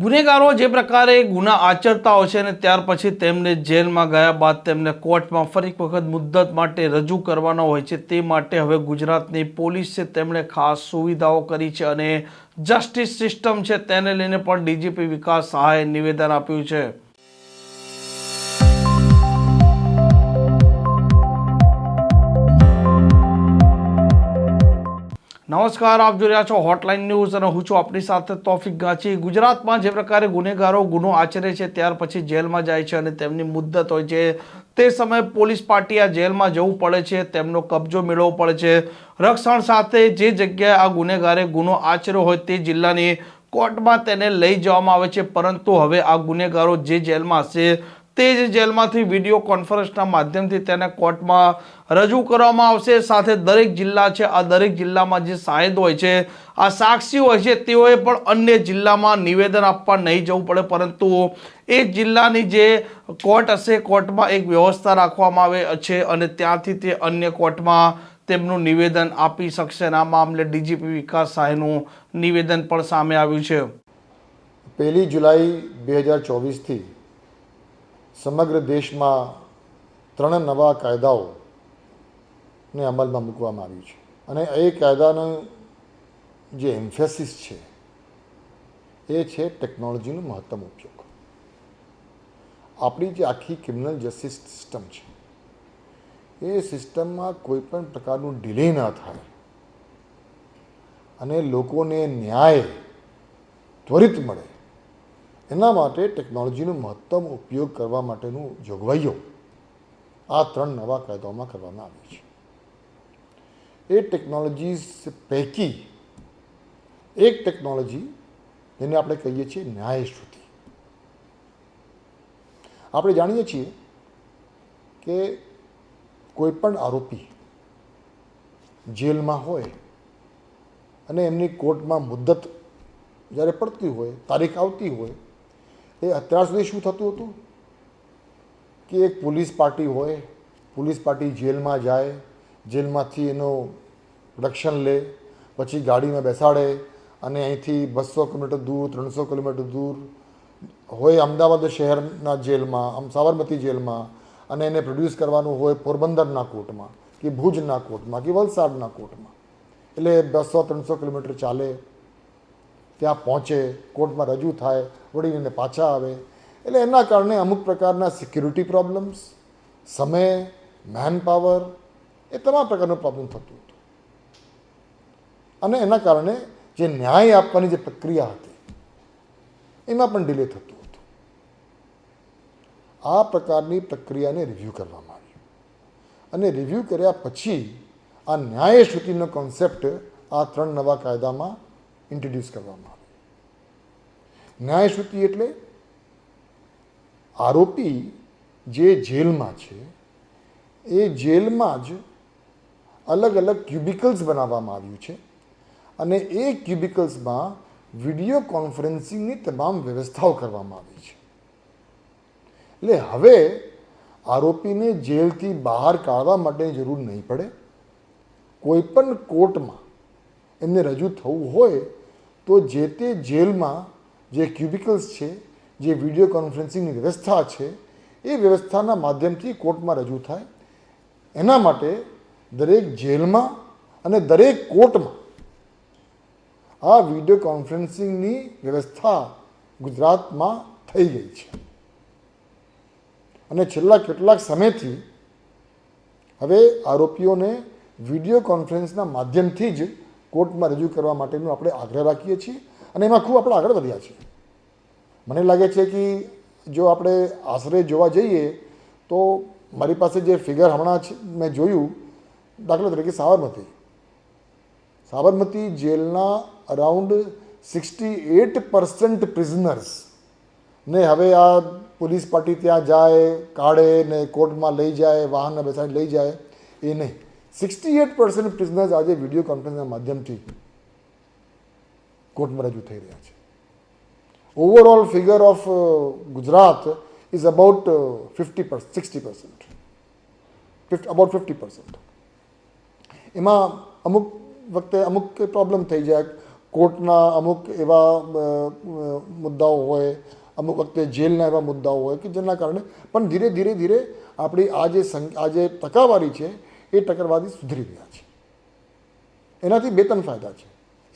ગુનેગારો જે પ્રકારે ગુના આચરતા હોય છે અને ત્યાર પછી તેમને જેલમાં ગયા બાદ તેમને કોર્ટમાં ફરી વખત મુદ્દત માટે રજૂ કરવાના હોય છે, તે માટે હવે ગુજરાતની પોલીસે તેમણે ખાસ સુવિધાઓ કરી છે અને જસ્ટિસ સિસ્ટમ છે, તેને લઈને પણ ડીજીપી વિકાસ સહાયે નિવેદન આપ્યું છે. નમસ્કાર, આપ જોઈ રહ્યા છો હોટલાઇન ન્યૂઝ અને હું છું આપની સાથે તોફિક ગાંચી ગુજરાતમાં જે પ્રકારે ગુનેગારો ગુનો આચરે છે, ત્યાર પછી જેલમાં જાય છે અને તેમની મુદ્દત હોય છે. તે સમયે પોલીસ પાર્ટી આ જેલમાં જવું પડે છે, તેમનો કબજો મેળવવો પડે છે. રક્ષણ સાથે જે જગ્યાએ આ ગુનેગારે ગુનો આચર્યો હોય તે જિલ્લાની કોર્ટમાં તેને લઈ જવામાં આવે છે. પરંતુ હવે આ ગુનેગારો જે જેલમાં હશે તે જ જેલમાંથી વીડિયો કોન્ફરન્સના માધ્યમથી તેને કોર્ટમાં રજૂ કરવામાં આવશે. સાથે દરેક જિલ્લા છે, આ દરેક જિલ્લામાં જે સાહેદ હોય છે, આ સાક્ષી હોય છે, તેઓએ પણ અન્ય જિલ્લામાં નિવેદન આપવા નહીં જવું પડે. પરંતુ એ જિલ્લાની જે કોર્ટ હશે, કોર્ટમાં એક વ્યવસ્થા રાખવામાં આવે છે અને ત્યાંથી તે અન્ય કોર્ટમાં તેમનું નિવેદન આપી શકશે અને આ મામલે ડીજીપી વિકાસ સહાયનું નિવેદન પણ સામે આવ્યું છે. પહેલી જુલાઈ બે હજાર ચોવીસથી સમગ્ર દેશમાં ત્રણ નવા કાયદાઓને અમલમાં મૂકવામાં આવ્યું છે. અને એ કાયદાનું જે એમ્ફેસિસ છે, એ છે ટેકનોલોજીનો મહત્તમ ઉપયોગ. આપણી જે આખી ક્રિમિનલ જસ્ટિસ સિસ્ટમ છે, એ સિસ્ટમમાં કોઈ પણ પ્રકારનું ડિલે ન થાય. અને લોકોને ન્યાય ત્વરિત મળે. એના માટે ટેકનોલોજીનો મહત્તમ ઉપયોગ કરવા માટેનું જોગવાઈઓ આ ત્રણ નવા કાયદાઓમાં કરવામાં આવી છે. એ ટેકનોલોજીસ પૈકી એક ટેકનોલોજી જેને આપણે કહીએ છીએ ન્યાયશ્રુતિ આપણે જાણીએ છીએ કે કોઈ પણ આરોપી જેલમાં હોય અને એમની કોર્ટમાં મુદ્દત જ્યારે પડતી હોય, તારીખ આવતી હોય એ અત્યાર સુધી શું થતું હતું? કે એક પોલીસ પાર્ટી હોય, પોલીસ પાર્ટી જેલમાં જાય, જેલમાંથી એનું રક્ષણ લે, પછી ગાડીમાં બેસાડે અને અહીંથી બસો કિલોમીટર દૂર, ત્રણસો કિલોમીટર દૂર હોય અમદાવાદ શહેરના જેલમાં, આમ સાબરમતી જેલમાં અને એને પ્રોડ્યુસ કરવાનું હોય પોરબંદરના કોર્ટમાં કે ભુજના કોર્ટમાં કે વલસાડના કોર્ટમાં. એટલે બસો, ત્રણસો કિલોમીટર ચાલે. ત્યાં પહોંચે, કોર્ટમાં રજૂ થાય વળીને પાછા આવે. એટલે એના કારણે અમુક પ્રકારના સિક્યુરિટી પ્રોબ્લેમ્સ સમય મેન પાવર એ તમામ પ્રકારનો પ્રોબ્લેમ થતું હતું. અને એના કારણે જે ન્યાય આપવાની જે પ્રક્રિયા હતી, એમાં પણ ડિલે થતું હતું. આ પ્રકારની પ્રક્રિયાને રિવ્યૂ કરવામાં આવી અને રિવ્યૂ કર્યા પછી આ ન્યાય શ્રુતિનો કોન્સેપ્ટ આ ત્રણ નવા કાયદામાં ઇન્ટ્રોડ્યુસ કરવામાં આવે. ન્યાયશ્રુતિ એટલે આરોપી જે જેલમાં છે, એ જેલમાં જ અલગ અલગ ક્યુબિકલ્સ બનાવવામાં આવ્યું છે અને એ ક્યુબિકલ્સમાં વીડિયો કોન્ફરન્સિંગની તમામ વ્યવસ્થાઓ કરવામાં આવી છે. એટલે હવે આરોપીને જેલથી બહાર કાઢવા માટેની જરૂર નહીં પડે. કોઈ પણ કોર્ટમાં એમને રજૂ થવું હોય તો જે તે જેલમાં જે ક્યુબિકલ્સ છે, જે વીડિયો કોન્ફરન્સિંગની વ્યવસ્થા છે, એ વ્યવસ્થાના માધ્યમથી કોર્ટમાં રજૂ થાય. એના માટે દરેક જેલમાં અને દરેક કોર્ટમાં આ વીડિયો કોન્ફરન્સિંગની વ્યવસ્થા ગુજરાતમાં થઈ ગઈ છે. અને છેલ્લા કેટલાક સમયથી હવે આરોપીઓને વીડિયો કોન્ફરન્સના માધ્યમથી જ કોર્ટમાં રજૂ કરવા માટેનો આપણે આગ્રહ રાખીએ છીએ અને એમાં ખૂબ આપણે આગળ વધ્યા છીએ. મને લાગે છે કે જો આપણે આશરે જોવા જઈએ તો મારી પાસે જે ફિગર હમણાં મેં જોયું, દાખલા તરીકે સાબરમતી. સાબરમતી જેલના around sixty eight percent prisoners ને હવે આ પોલીસ પાર્ટી ત્યાં જાય, કાઢે ને કોર્ટમાં લઈ જાય, વાહનને બેસાડી લઈ જાય, એ નહીં. સિક્સટી એટ પર્સન્ટ પ્રિઝનર્સ આજે વીડિયો કોન્ફરન્સના માધ્યમથી કોર્ટમાં રજૂ થઈ રહ્યા છે. Overall figure of Gujarat is about fifty percent sixty percent fifty about fifty percent એમાં અમુક વખતે અમુક પ્રોબ્લેમ થઈ જાય. કોર્ટના અમુક એવા મુદ્દાઓ હોય, અમુક વખતે જેલના એવા મુદ્દાઓ હોય કે જેના કારણે પણ ધીરે ધીરે ધીરે આપણી આ જે આ જે ટકાવારી છે એ ટકરવાદી સુધરી રહ્યા છે. એનાથી બે ત્રણ ફાયદા છે.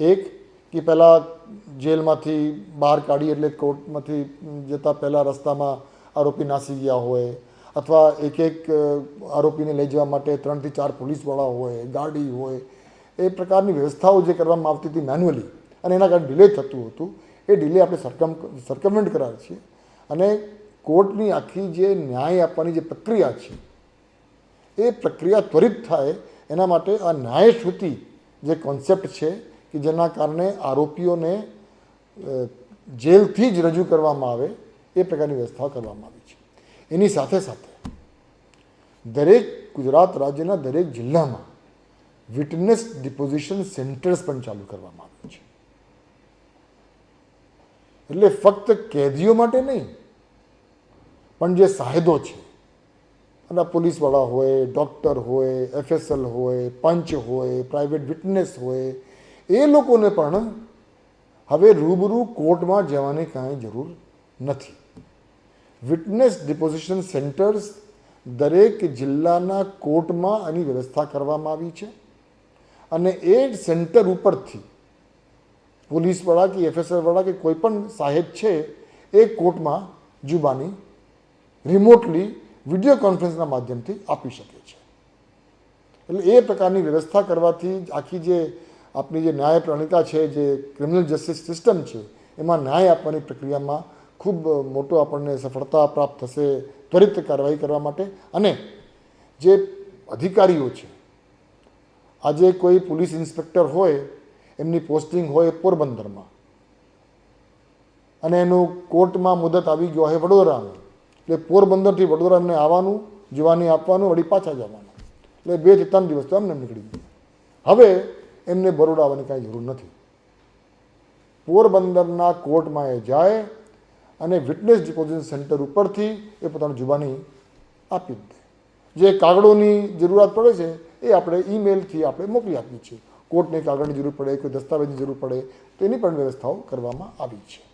એક, કે પહેલાં જેલમાંથી બહાર કાઢી એટલે કોર્ટમાંથી જતા પહેલાં રસ્તામાં આરોપી નાસી ગયા હોય, અથવા એક એક આરોપીને લઈ જવા માટે ત્રણથી ચાર પોલીસવાળા હોય, ગાડી હોય, એ પ્રકારની વ્યવસ્થાઓ જે કરવામાં આવતી હતી મેન્યુઅલી, અને એના કારણે ડિલે થતું હતું, એ ડિલે આપણે સરકમ સરકમેન્ટ કરાવીએ છીએ અને કોર્ટની આખી જે ન્યાય આપવાની જે પ્રક્રિયા છે એ પ્રક્રિયા ત્વરિત થાય, એના માટે આ ન્યાયશ્રુતિ જે કોન્સેપ્ટ છે, કે જેના કારણે આરોપીઓને જેલથી જ રજૂ કરવામાં આવે, એ પ્રકારની વ્યવસ્થા કરવામાં આવી છે. એની સાથે સાથે દરેક ગુજરાત રાજ્યના દરેક જિલ્લામાં વિટનેસ ડિપોઝિશન સેન્ટર્સ પણ ચાલુ કરવામાં આવ્યું છે. એટલે ફક્ત કેદીઓ માટે નહીં, પણ જે સાહેદો છે અને પોલીસવાળા હોય ડૉક્ટર હોય એફએસએલ હોય, પંચ હોય પ્રાઇવેટ વિટનેસ હોય, એ લોકોને પણ હવે રૂબરૂ કોર્ટમાં જવાની કાંઈ જરૂર નથી. વિટનેસ ડિપોઝિશન સેન્ટર્સ દરેક જિલ્લાના કોર્ટમાં આની વ્યવસ્થા કરવામાં આવી છે અને એ સેન્ટર ઉપરથી પોલીસવાળા કે એફએસએલવાળા કે કોઈ પણ સાહેબ છે એ કોર્ટમાં જુબાની રિમોટલી વીડિયો કોન્ફરન્સના માધ્યમથી આપી શકે છે. એટલે એ પ્રકારની વ્યવસ્થા કરવાથી આખી જે આપણી જે ન્યાય પ્રણિતા છે, જે ક્રિમિનલ જસ્ટિસ સિસ્ટમ છે, એમાં ન્યાય આપવાની પ્રક્રિયામાં ખૂબ મોટો આપણને સફળતા પ્રાપ્ત થશે, ત્વરિત કાર્યવાહી કરવા માટે. અને જે અધિકારીઓ છે, આજે કોઈ પોલીસ ઇન્સ્પેક્ટર હોય, એમની પોસ્ટિંગ હોય પોરબંદરમાં, અને એનું કોર્ટમાં મુદત આવી ગયો હોય વડોદરામાં એટલે પોરબંદરથી વડોદરા એમને આવવાનું, જવાની આપવાનું, વળી પાછા જવાનું. એટલે બેથી ત્રણ દિવસ તો એમને નીકળી ગયું. હવે એમને બરોડા આવવાની કાંઈ જરૂર નથી. પોરબંદરના કોર્ટમાં એ જાય અને વિટનેસ ડિપોઝિશન સેન્ટર ઉપરથી એ પોતાની જુબાની આપી દે. જે કાગળોની જરૂરિયાત પડે છે, એ આપણે ઈમેલથી આપણે મોકલી આપીએ છીએ. કોર્ટને કાગળની જરૂર પડે, કોઈ દસ્તાવેજની જરૂર પડે તો એની પણ વ્યવસ્થાઓ કરવામાં આવી છે.